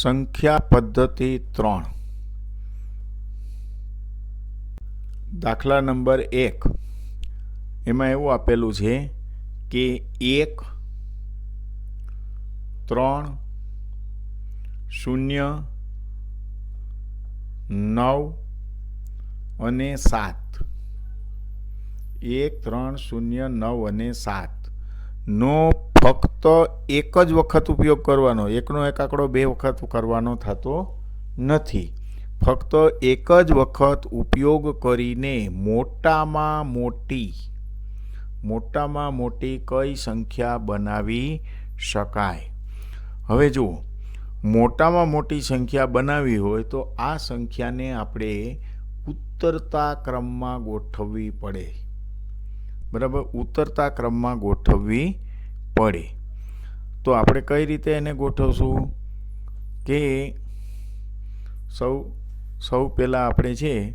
સંખ્યા પદ્ધતિ ત્રણ. દાખલા નંબર એક. એમાં એવું આપેલું છે કે એક, ત્રણ, શૂન્ય, નવ અને સાત. એક, ત્રણ, શૂન્ય, નવ અને સાત. નો ફક્ત એક જ વખત ઉપયોગ કરવાનો, એકનો એક આંકડો બે વખત કરવાનો થતો નથી. ફક્ત એક જ વખત ઉપયોગ કરીને મોટામાં મોટી મોટામાં મોટી કઈ સંખ્યા બનાવી શકાય? હવે જુઓ, મોટામાં મોટી સંખ્યા બનાવવી હોય તો આ સંખ્યાને આપણે ઉત્તરતા ક્રમમાં ગોઠવવી પડે. બરાબર? ઉતરતા ક્રમમાં ગોઠવવી પડે. તો આપણે કઈ રીતે એને ગોઠવશું કે સૌ સૌ પહેલાં આપણે છે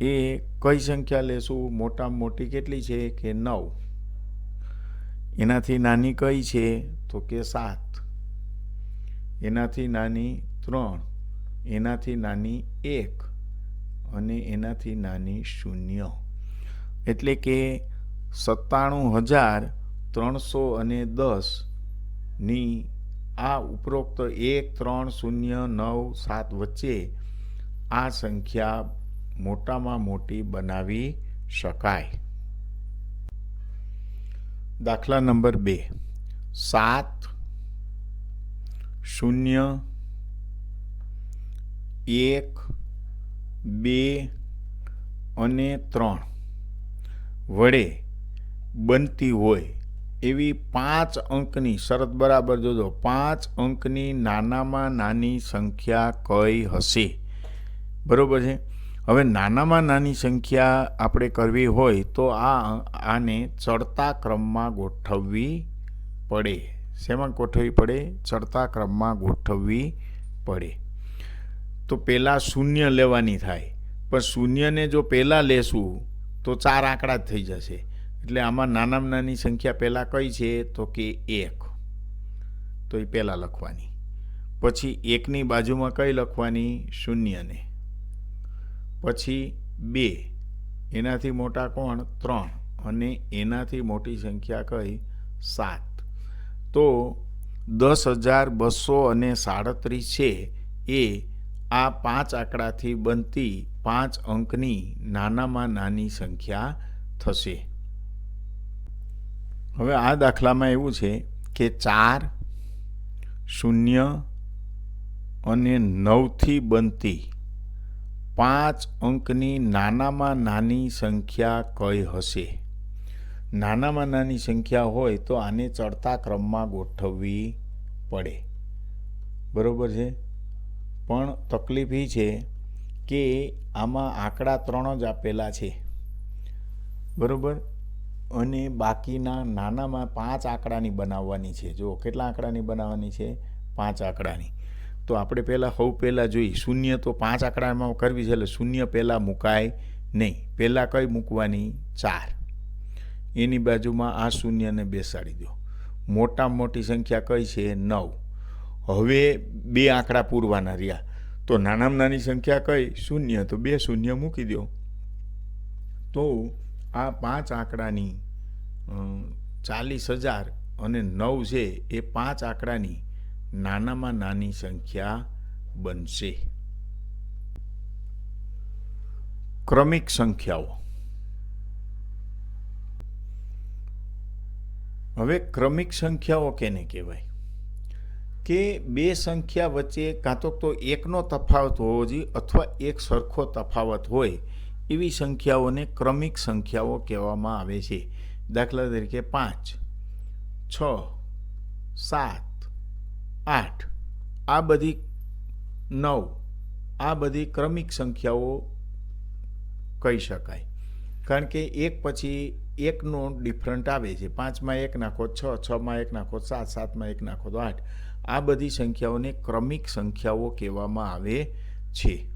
એ કઈ સંખ્યા લેશું? મોટામાં મોટી કેટલી છે કે નવ? એનાથી નાની કઈ છે તો કે સાત. એનાથી નાની ત્રણ. એનાથી નાની એક. અને એનાથી નાની શૂન્ય. એટલે કે સત્તાણું હજાર ત્રણસો અને દસની આ ઉપરોક્ત એક, ત્રણ, શૂન્ય, નવ, સાત વચ્ચે આ સંખ્યા મોટામાં મોટી બનાવી શકાય. દાખલા નંબર બે. સાત, શૂન્ય, એક, બે અને ત્રણ વડે બનતી હોય એવી પાંચ અંકની, શરત બરાબર જોજો, પાંચ અંકની નાનામાં નાની સંખ્યા કઈ હશે? બરાબર છે? હવે નાનામાં નાની સંખ્યા આપણે કરવી હોય તો આ આને ચડતા ક્રમમાં ગોઠવવી પડે. શેમાં ગોઠવવી પડે? ચડતા ક્રમમાં ગોઠવવી પડે. તો પહેલાં શૂન્ય લેવાની થાય. પણ શૂન્યને જો પહેલાં લેશું તો ચાર આંકડા જ થઈ જશે. એટલે આમાં નાનામાં નાની સંખ્યા પહેલાં કઈ છે? તો કે એક. તો એ પહેલાં લખવાની. પછી એકની બાજુમાં કઈ લખવાની? શૂન્યને. પછી બે. એનાથી મોટા કોણ? ત્રણ. અને એનાથી મોટી સંખ્યા કઈ? સાત. તો દસ હજાર બસો અને સાડત્રીસ છે. એ આ પાંચ આંકડાથી બનતી પાંચ અંકની નાનામાં નાની સંખ્યા થશે. હવે આ દાખલામાં એવું છે કે ચાર શૂન્ય અને નવથી બનતી પાંચ અંકની નાનામાં નાની સંખ્યા કઈ હશે? નાનામાં નાની સંખ્યા હોય તો આને ચડતા ક્રમમાં ગોઠવવી પડે. બરોબર છે? પણ તકલીફ એ છે કે આમાં આંકડા ત્રણ જ આપેલા છે. બરોબર? અને બાકીના નાનામાં પાંચ આંકડાની બનાવવાની છે. જો કેટલા આંકડાની બનાવવાની છે? પાંચ આંકડાની. તો આપણે પહેલાં સૌ પહેલાં જોઈ. શૂન્ય તો પાંચ આંકડામાં કરવી છે એટલે શૂન્ય પહેલાં મુકાય નહીં. પહેલાં કઈ મૂકવાની? ચાર. એની બાજુમાં આ શૂન્યને બેસાડી દો. મોટામાં મોટી સંખ્યા કઈ છે? નવ. હવે બે આંકડા પૂરવાના રહ્યા. તો નાનામાં નાની સંખ્યા કઈ? શૂન્ય. તો બે શૂન્ય મૂકી દો. તો આ પાંચ આંકડાની ચાલીસ હજાર અને નવ છે એ પાંચ આંકડાની નાનામાં નાની સંખ્યા બનશે. ક્રમિક સંખ્યાઓ. હવે ક્રમિક સંખ્યાઓ કેને કહેવાય? કે બે સંખ્યા વચ્ચે કાં તો એકનો તફાવત હોવો જોઈએ અથવા એક સરખો તફાવત હોય એવી સંખ્યાઓને ક્રમિક સંખ્યાઓ કહેવામાં આવે છે. દાખલા તરીકે પાંચ, છ, સાત, આઠ, આ બધી નવ, આ બધી ક્રમિક સંખ્યાઓ કહી શકાય. કારણ કે એક પછી એકનો ડિફરન્ટ આવે છે. પાંચમાં એક નાખો છ, છમાં એક નાખો સાત, સાતમાં એક નાખો તો આઠ. આ બધી સંખ્યાઓને ક્રમિક સંખ્યાઓ કહેવામાં આવે છે.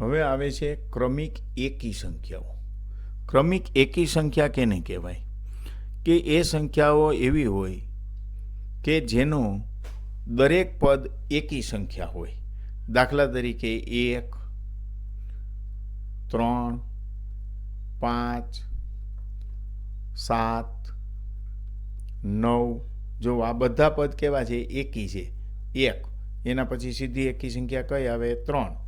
હવે આવે છે ક્રમિક એકી સંખ્યાઓ. ક્રમિક એકી સંખ્યા કેને કહેવાય? કે એ સંખ્યાઓ એવી હોય કે જેનો દરેક પદ એકી સંખ્યા હોય. દાખલા તરીકે એક, ત્રણ, પાંચ, સાત, નવ. જો આ બધા પદ કેવા છે? એકી છે. એક. એના પછી સીધી એકી સંખ્યા કઈ આવે? ત્રણ.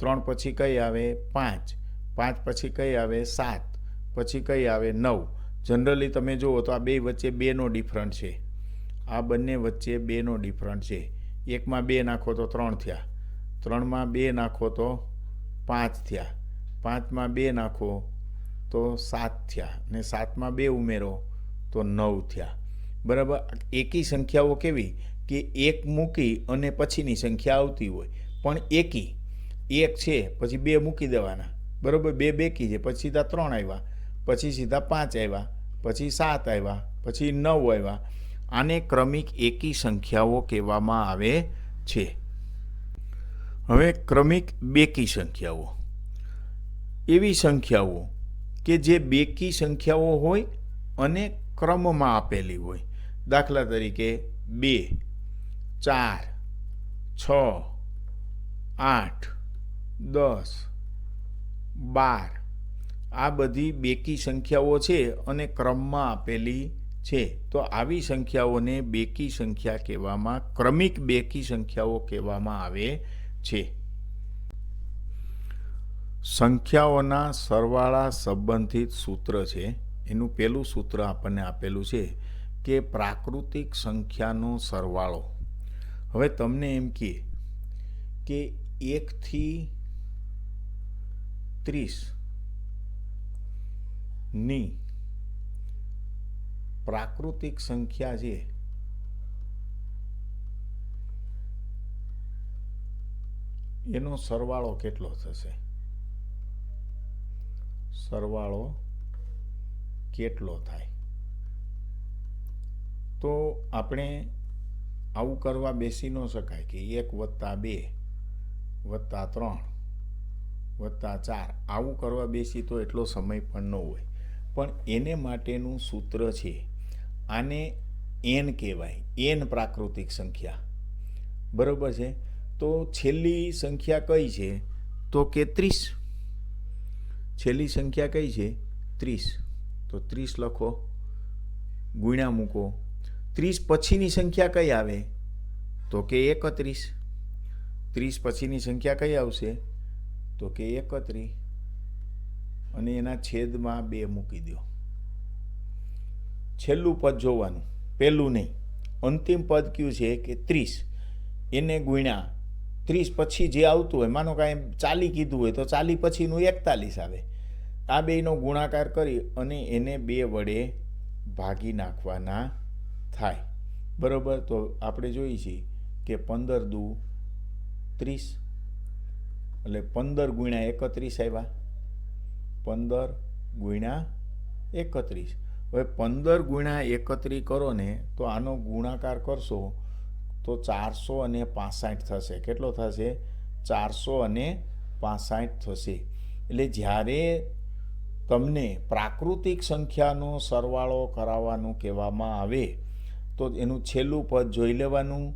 ત્રણ પછી કઈ આવે? પાંચ. પાંચ પછી કઈ આવે? સાત. પછી કઈ આવે? નવ. જનરલી તમે જુઓ તો આ બે વચ્ચે બેનો ડિફરન્ટ છે. આ બંને વચ્ચે બેનો ડિફરન્ટ છે. એકમાં બે નાખો તો ત્રણ થયા. ત્રણમાં બે નાખો તો પાંચ થયા. પાંચમાં બે નાખો તો સાત થયા. ને સાતમાં બે ઉમેરો તો નવ થયા. બરાબર? એકી સંખ્યાઓ કેવી? કે એક મૂકી અને પછીની સંખ્યા આવતી હોય. પણ એકી એક છે, પછી બે મૂકી દેવાના. બરાબર? બે બેકી છે. પછી સીધા ત્રણ આવ્યા પછી સીધા પાંચ આવ્યા પછી સાત આવ્યા પછી નવ આવ્યા આને ક્રમિક એકી સંખ્યાઓ કહેવામાં આવે છે. હવે ક્રમિક બેકી સંખ્યાઓ. એવી સંખ્યાઓ કે જે બેકી સંખ્યાઓ હોય અને ક્રમમાં આપેલી હોય. દાખલા તરીકે બે, ચાર, છ, આઠ દસ, બાર. આ બધી બેકી સંખ્યાઓ છે અને ક્રમમાં આપેલી છે. તો આવી સંખ્યાઓને બેકી સંખ્યા કહેવામાં, ક્રમિક બેકી સંખ્યાઓ કહેવામાં આવે છે. સંખ્યાઓના સરવાળા સંબંધિત સૂત્ર છે. એનું પહેલું સૂત્ર આપણને આપેલું છે કે પ્રાકૃતિક સંખ્યાનો સરવાળો. હવે તમને એમ કહે કે એકથી ત્રીસની પ્રાકૃતિક સંખ્યા છે એનો સરવાળો કેટલો થશે? સરવાળો કેટલો થાય? તો આપણે આવું કરવા બેસી ન શકાય કે એક વત્તા બે વત્તા ત્રણ. વત્તા ચાર. આવું કરવા બેસી તો એટલો સમય પણ ન હોય. પણ એને માટેનું સૂત્ર છે, આને એન કહેવાય. એન પ્રાકૃતિક સંખ્યા. બરાબર છે? તો છેલ્લી સંખ્યા કઈ છે? તો કે ત્રીસ. છેલ્લી સંખ્યા કઈ છે? ત્રીસ. તો ત્રીસ લખો. ગુણ્યા મૂકો. ત્રીસ પછીની સંખ્યા કઈ આવે? તો કે એકત્રીસ. ત્રીસ પછીની સંખ્યા કઈ આવશે? તો કે એકત્રી અને એના છેદમાં બે મૂકી દો છેલ્લું પદ જોવાનું, પહેલું નહીં. અંતિમ પદ કયું છે કે ત્રીસ. એને ગુણ્યા ત્રીસ પછી જે આવતું હોય, માનો કાંઈ ચાલી કીધું હોય તો ચાલી પછીનું એકતાલીસ આવે. આ બેનો ગુણાકાર કરી અને એને બે વડે ભાગી નાખવાના થાય. બરાબર? તો આપણે જોઈએ છીએ કે પંદર દુ ત્રીસ એટલે પંદર ગુણ્યા એકત્રીસ આવ્યા. પંદર ગુણ્યા એકત્રીસ. હવે પંદર ગુણ્યા એકત્રીસ કરો ને તો આનો ગુણાકાર કરશો તો ચારસો અને પાસઠ થશે. કેટલો થશે? ચારસો અને પાસઠ થશે. એટલે જ્યારે તમને પ્રાકૃતિક સંખ્યાનો સરવાળો કરાવવાનું કહેવામાં આવે, તો એનું છેલ્લું પદ જોઈ લેવાનું.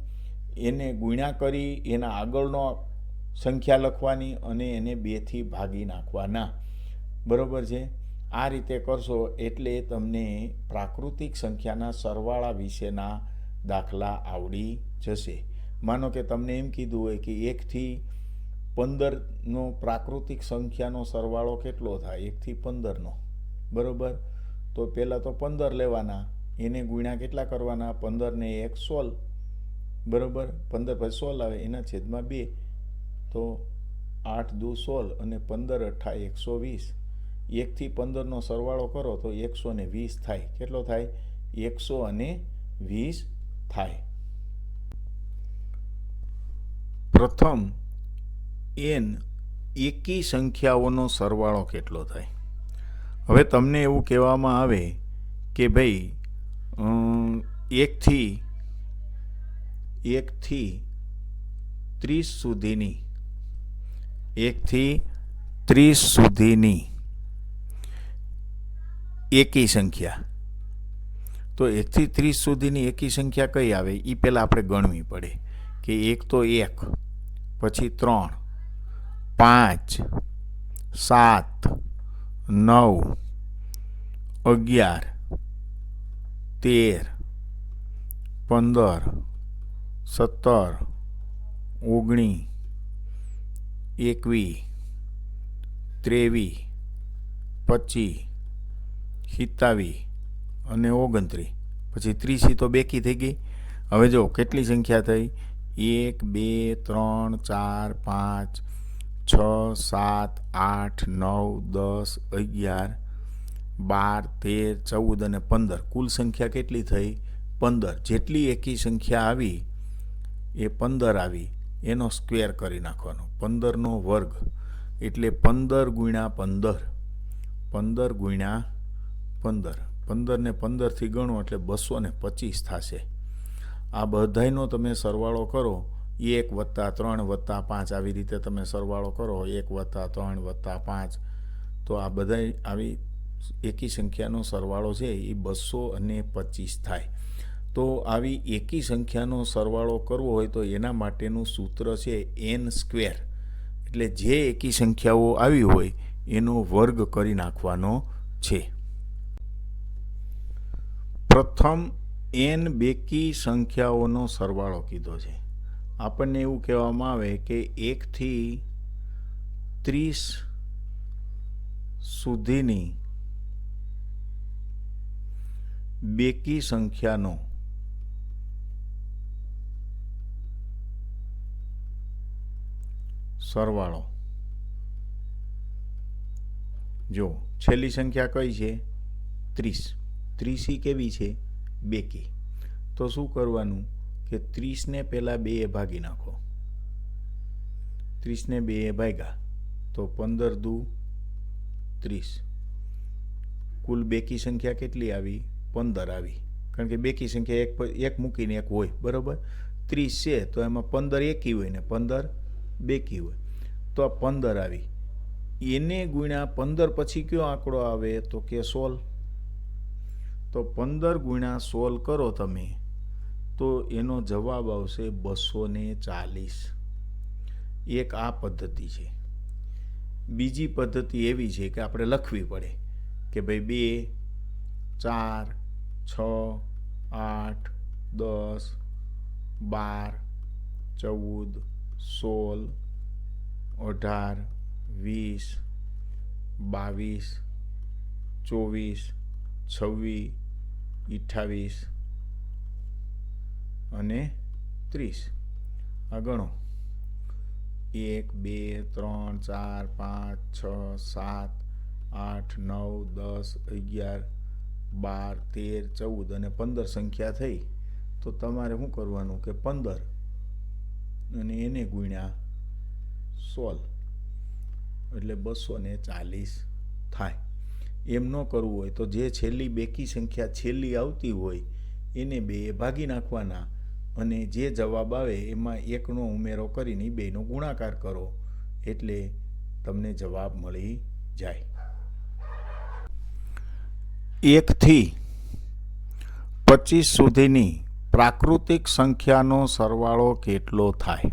એને ગુણ્યા કરી, એના આગળનો સંખ્યા લખવાની અને એને બેથી ભાગી નાખવાના. બરાબર છે? આ રીતે કરશો એટલે તમને પ્રાકૃતિક સંખ્યાના સરવાળા વિશેના દાખલા આવડી જશે. માનો કે તમને એમ કીધું હોય કે એકથી પંદરનો પ્રાકૃતિક સંખ્યાનો સરવાળો કેટલો થાય? એકથી પંદરનો. બરાબર? તો પહેલાં તો પંદર લેવાના. એને ગુણ્યા કેટલા કરવાના? પંદરને એક સોલ બરાબર? પંદર પછી સોલ આવે. એના છેદમાં બે. તો આઠ દુ સોળ અને પંદર અઠ્ઠા એકસો વીસ. એકથી પંદરનો સરવાળો કરો તો એકસો ને વીસ થાય. કેટલો થાય? એકસો અને વીસ થાય. પ્રથમ, એન એકી સંખ્યાઓનો સરવાળો કેટલો થાય? હવે તમને એવું કહેવામાં આવે કે ભાઈ એકથી એકથી ત્રીસ સુધીની એકથી ત્રીસ સુધીની એકી સંખ્યા. તો એકથી ત્રીસ સુધીની એકી સંખ્યા કઈ આવે? એ પહેલાં આપણે ગણવી પડે કે એક તો એક, પછી ત્રણ, પાંચ, સાત, નવ, અગિયાર, તેર, પંદર, સત્તર ઓગણીસ એકવીસ ત્રેવીસ પચીસ સિત્તાવીસ અને ઓગણત્રીસ. પછી ત્રીસી તો બેકી થઈ ગઈ. હવે જો કેટલી સંખ્યા થઈ? એક, બે, ત્રણ, ચાર, પાંચ, છ, સાત, આઠ, નવ, દસ, અગિયાર, બાર, તેર, ચૌદ અને પંદર. કુલ સંખ્યા કેટલી થઈ? પંદર. જેટલી એકી સંખ્યા આવી, એ પંદર આવી. એનો સ્ક્વેર કરી નાખવાનો. પંદરનો વર્ગ એટલે પંદર ગુણ્યા પંદર. પંદર ગુણ્યા પંદર. પંદરને પંદરથી ગણો એટલે બસો ને પચીસ થશે. આ બધાયનો તમે સરવાળો કરો. એક વત્તા ત્રણ વત્તા પાંચ આવી રીતે તમે સરવાળો કરો. એક વત્તા ત્રણ વત્તા પાંચ. તો આ બધાય આવી એકી સંખ્યાનો સરવાળો છે એ બસો અને પચીસ થાય. તો આવી એકી સંખ્યાનો સરવાળો કરવો હોય તો એના માટેનું સૂત્ર છે એન સ્ક્વેર એટલે જે એકી સંખ્યાઓ આવી હોય એનો વર્ગ કરી નાખવાનો છે. પ્રથમ એન બેકી સંખ્યાઓનો સરવાળો કીધો છે. આપણને એવું કહેવામાં આવે કે એકથી ત્રીસ સુધીની બેકી સંખ્યાનો સરવાળો. જો છેલ્લી સંખ્યા કઈ છે? ત્રીસ. ત્રીસી કેવી છે? બેકી તો શું કરવાનું કે ત્રીસને પહેલાં બે એ ભાગી નાખો. ત્રીસને બે એ ભાગ્યા. તો પંદર દુ ત્રીસ. કુલ બેકી સંખ્યા કેટલી આવી? પંદર આવી. કારણ કે બેકી સંખ્યા એક એક મૂકીને એક હોય, બરાબર? ત્રીસ છે, તો એમાં પંદર એકી હોય ને પંદર બેકી હોય. તો આ પંદર આવી. એને ગુણ્યા પંદર પછી કયો આંકડો આવે તો કે સોળ તો પંદર ગુણ્યા સોળ કરો તમે, તો એનો જવાબ આવશે બસો ચાલીસ. એક આ પદ્ધતિ છે. બીજી પદ્ધતિ એવી છે કે આપણે લખવી પડે કે ભાઈ બે, ચાર, છ, આઠ, દસ, બાર, ચૌદ, સોળ અઢાર, વીસ, બાવીસ, ચોવીસ, છવ્વીસ, અઠ્ઠાવીસ અને ત્રીસ. આ ગણો એક, બે, ત્રણ, ચાર, પાંચ, છ, સાત, આઠ, નવ, દસ, અગિયાર, બાર, તેર, ચૌદ અને પંદર સંખ્યા થઈ. તો તમારે શું કરવાનું કે પંદર અને એને ગુણ્યા સોળ એટલે બસો ને ચાલીસ થાય. એમ ન કરવું હોય તો જે છેલ્લી બેકી સંખ્યા છેલ્લી આવતી હોય એને બે ભાગી નાખવાના અને જે જવાબ આવે એમાં એકનો ઉમેરો કરીને બેનો ગુણાકાર કરો એટલે તમને જવાબ મળી જાય. એકથી પચીસ સુધીની પ્રાકૃતિક સંખ્યાનો સરવાળો કેટલો થાય?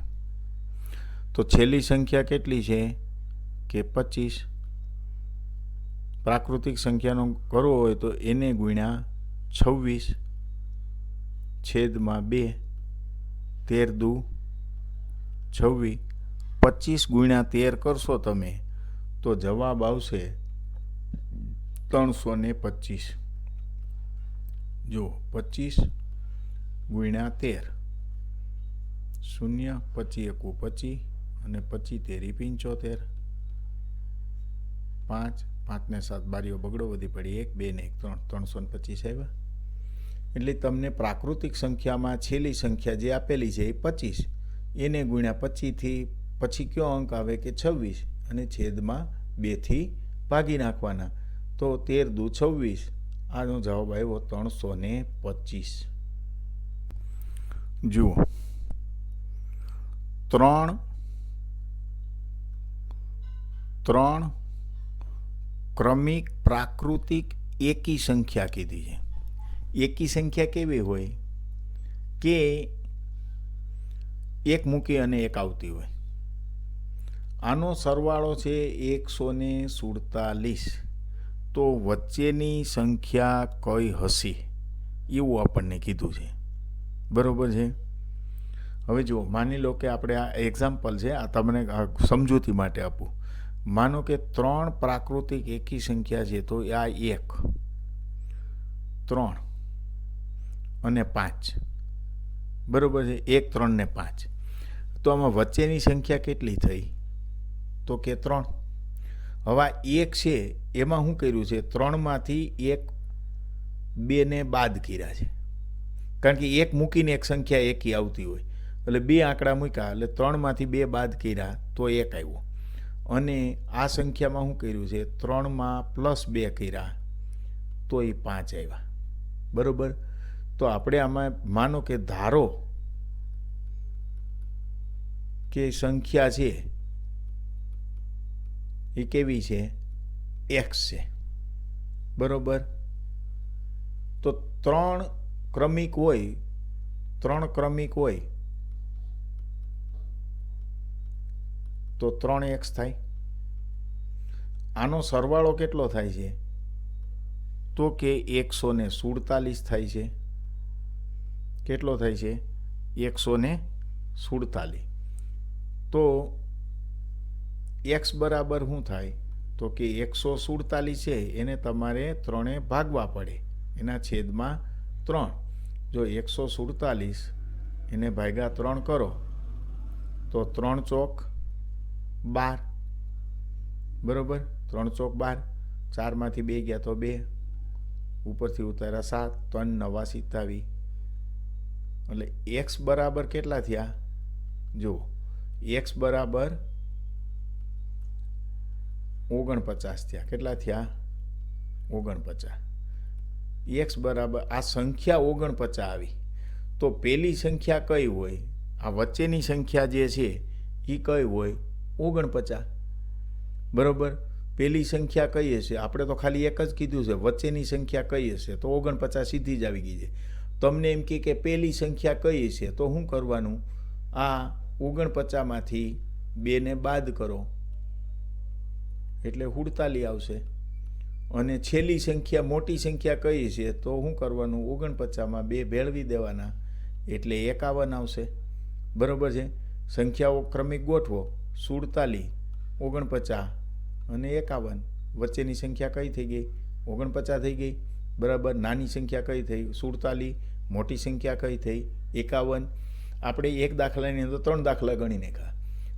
તો છેલ્લી સંખ્યા કેટલી છે? કે પચીસ? પ્રાકૃતિક સંખ્યાનો કરવો હોય તો એને ગુણ્યા છવ્વીસ છેદમાં બે તેર દુ છવ્વીસ. પચીસ ગુણ્યા તેર કરશો તમે તો જવાબ આવશે ત્રણસો ને પચીસ. જો પચીસ ગુણ્યા તેર. શૂન્ય, પચી એકુ પચી. અને પચી તેરી પંચોતેર પાંચ પાંચને સાત, બારીઓ બગડો વધી પડી એક, બે ને એક, ત્રણ, ત્રણસો ને પચીસ આવ્યા. એટલે તમને પ્રાકૃતિક સંખ્યામાં છેલ્લી સંખ્યા જે આપેલી છે એ પચીસ. એને ગુણ્યા પચીથી પછી કયો અંક આવે કે છવ્વીસ? અને છેદમાં બેથી ભાગી નાખવાના. તો તેર દુ છવ્વીસ. આનો જવાબ આવ્યો ત્રણસો ને પચીસ. જુઓ. ત્રણ ત્રણ ક્રમિક, પ્રાકૃતિક, એકી સંખ્યા કીધી છે. એકી સંખ્યા કેવી હોય? કે એક મૂકી અને એક આવતી હોય. આનો સરવાળો છે એકસો ને સુડતાલીસ. તો વચ્ચેની સંખ્યા કઈ હશે? એવું આપણને કીધું છે. બરાબર છે? હવે જુઓ, માની લો કે આપણે આ એક્ઝામ્પલ છે, આ તમને સમજૂતી માટે આપું. માનો કે ત્રણ પ્રાકૃતિક એકી સંખ્યા છે, તો આ એક. ત્રણ અને પાંચ. બરાબર છે? એક, ત્રણ ને પાંચ. તો આમાં વચ્ચેની સંખ્યા કેટલી થઈ? તો કે ત્રણ. હવે એક છે, એમાં શું કર્યું છે? ત્રણમાંથી એક બેને બાદ કર્યા છે. કારણ કે એક મૂકીને એક સંખ્યા એકી આવતી હોય. એટલે બે આંકડા મૂક્યા, એટલે ત્રણમાંથી બે બાદ કર્યા, તો એક આવ્યો. અને આ સંખ્યામાં શું કર્યું છે? ત્રણમાં પ્લસ બે કર્યા તો એ પાંચ આવ્યા. બરાબર? તો આપણે આમાં માનો કે ધારો કે સંખ્યા છે એ કેવી છે? એક્સ છે. બરાબર? તો ત્રણ ક્રમિક હોય, ત્રણ ક્રમિક હોય તો ત્રણ એક્સ થાય. આનો સરવાળો કેટલો થાય છે? તો કે એકસો ને સુડતાલીસ થાય છે. કેટલો થાય છે? એકસો ને સુડતાલીસ. તો એક્સ બરાબર શું થાય? તો કે એકસો સુડતાલીસ છે, એને તમારે ત્રણે ભાગવા પડે. એના છેદમાં ત્રણ. જો એકસો સુડતાલીસ, એને ભાગ્યા ત્રણ કરો, તો ત્રણ ચોક બાર. બરાબર? ત્રણ ચોક બાર. ચારમાંથી બે ગયા તો બે. ઉપરથી ઉતાર્યા સાત. ત્રણ નવા સિત્તાવી એટલે એક્સ બરાબર કેટલા થયા? જુઓ. એક્સ બરાબર ઓગણપચાસ થયા. કેટલા થયા? ઓગણપચાસ. એક્સ બરાબર, આ સંખ્યા ઓગણપચાસ આવી. તો પહેલી સંખ્યા કઈ હોય? આ વચ્ચેની સંખ્યા જે છે એ કઈ હોય? ઓગણપચાસ. બરાબર? પેલી સંખ્યા કઈ હશે? આપણે તો ખાલી એક જ કીધું છે, વચ્ચેની સંખ્યા કઈ હશે? તો ઓગણપચાસ સીધી જ આવી ગઈ છે. તમને એમ કહે કે પેલી સંખ્યા કઈ છે તો શું કરવાનું? આ ઓગણપચાસમાંથી બેને બાદ કરો. એટલે હુડતાલી આવશે. અને છેલ્લી સંખ્યા, મોટી સંખ્યા કઈ છે તો શું કરવાનું? ઓગણપચાસમાં બે ભેળવી દેવાના. એટલે એકાવન આવશે. બરોબર છે? સંખ્યાઓ ક્રમિક ગોઠવો. સુડતાલી ઓગણપચાસ અને એકાવન. વચ્ચેની સંખ્યા કઈ થઈ ગઈ? ઓગણપચાસ થઈ ગઈ. બરાબર, નાની સંખ્યા કઈ થઈ? સુડતાલી મોટી સંખ્યા કઈ થઈ? એકાવન. આપણે એક દાખલાની અંદર ત્રણ દાખલા ગણી નાખ્યા.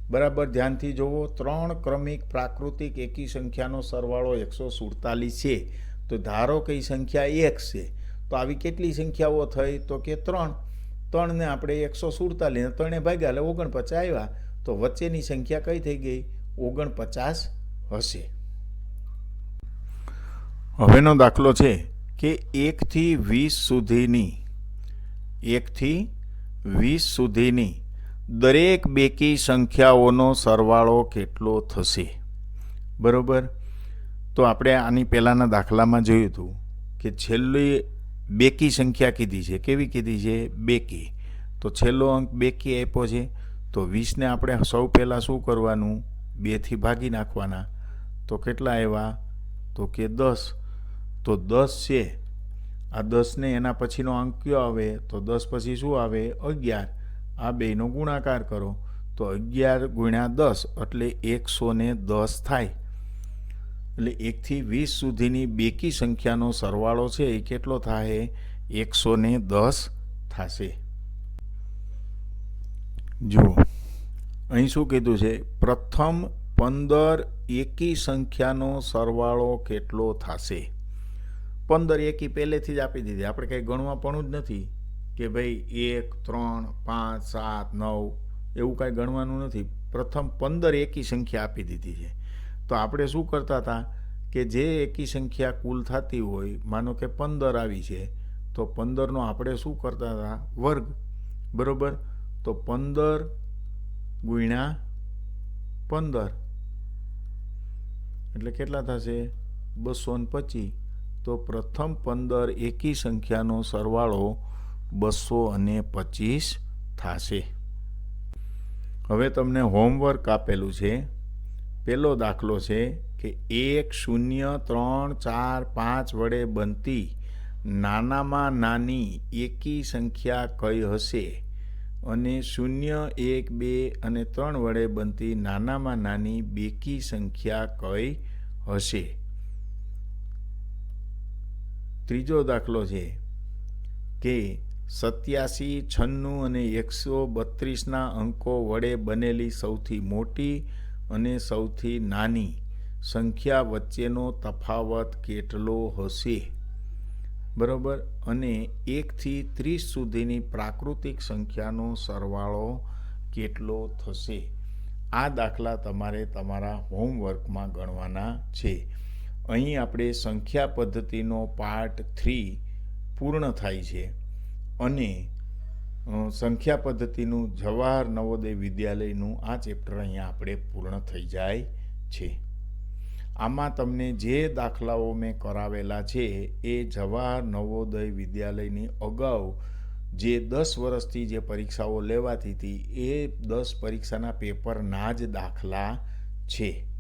બરાબર, ધ્યાનથી જોવો, ત્રણ ક્રમિક પ્રાકૃતિક એકી સંખ્યાનો સરવાળો એકસો સુડતાલીસ છે. તો ધારો કે સંખ્યા એક છે, તો આવી કેટલી સંખ્યાઓ થઈ? તો કે ત્રણ. ત્રણને આપણે એકસો સુડતાલીસ, ત્રણે ભાગ્યા એટલે ઓગણપચાસ આવ્યા. તો વચ્ચેની સંખ્યા કઈ થઈ ગઈ? ઓગણપચાસ હશે. હવેનો દાખલો છે કે એકથી વીસ સુધીની, એકથી વીસ સુધીની દરેક બેકી સંખ્યાઓનો સરવાળો કેટલો થશે? બરાબર? તો આપણે આની પહેલાંના દાખલામાં જોયું હતું કે છેલ્લી બેકી સંખ્યા કીધી છે. કેવી કીધી છે? બેકી. તો છેલ્લો અંક બેકી આપ્યો છે. તો વીસને આપણે સૌ પહેલાં શું કરવાનું? બેથી ભાગી નાખવાના. તો કેટલા આવ્યા? તો કે દસ. તો દસ છે. આ દસને એના પછીનો અંક કયો આવે? તો દસ પછી શું આવે? અગિયાર. આ બેનો ગુણાકાર કરો. તો અગિયાર ગુણ્યા દસ એટલે એકસો ને દસ થાય. એટલે એકથી વીસ સુધીની બેકી સંખ્યાનો સરવાળો છે એ કેટલો થાય એકસો ને દસ થશે. જુઓ. અહીં શું કીધું છે? પ્રથમ પંદર એકી સંખ્યાનો સરવાળો કેટલો થશે? પંદર એકી પહેલેથી જ આપી દીધી. આપણે કંઈ ગણવા પણ જ નથી કે ભાઈ એક, ત્રણ, પાંચ, સાત, નવ, એવું કાંઈ ગણવાનું નથી. પ્રથમ પંદર એકી સંખ્યા આપી દીધી છે. તો આપણે શું કરતા હતા કે જે એકી સંખ્યા કુલ થતી હોય, માનો કે પંદર આવી છે, તો પંદરનો આપણે શું કરતા હતા? વર્ગ. બરોબર? તો પંદર ગુણ્યા પંદર. એટલે કેટલા થશે? બસો ને પચીસ. તો પ્રથમ પંદર એકી સંખ્યાનો સરવાળો બસો અને પચીસ થશે. હવે તમને હોમવર્ક આપેલું છે. પહેલો દાખલો છે કે એક શૂન્ય ત્રણ ચાર પાંચ વડે બનતી નાનામાં નાની એકી સંખ્યા કઈ હશે? અને શૂન્ય એક બે અને ત્રણ વડે બનતી નાનામાં નાની બેકી સંખ્યા કઈ હશે? ત્રીજો દાખલો છે કે સત્યાસી, છન્નું અને એકસો બત્રીસના અંકો વડે બનેલી સૌથી મોટી અને સૌથી નાની સંખ્યા વચ્ચેનો તફાવત કેટલો હશે? બરોબર? અને એકથી ત્રીસ સુધીની પ્રાકૃતિક સંખ્યાનો સરવાળો કેટલો થશે? આ દાખલા તમારે તમારા હોમવર્કમાં ગણવાના છે. અહીં આપણે સંખ્યા પદ્ધતિનો પાર્ટ થ્રી પૂર્ણ થાય છે. અને સંખ્યા પદ્ધતિનું જવાહર નવોદય વિદ્યાલયનું આ ચેપ્ટર અહીંયા આપણે પૂર્ણ થઈ જાય છે. આમાં તમને જે દાખલાઓ મેં કરાવેલા છે, એ જવાહર નવોદય વિદ્યાલયની અગાઉ જે દસ વર્ષથી જે પરીક્ષાઓ લેવાતી હતી, એ દસ પરીક્ષાના પેપરના જ દાખલા છે.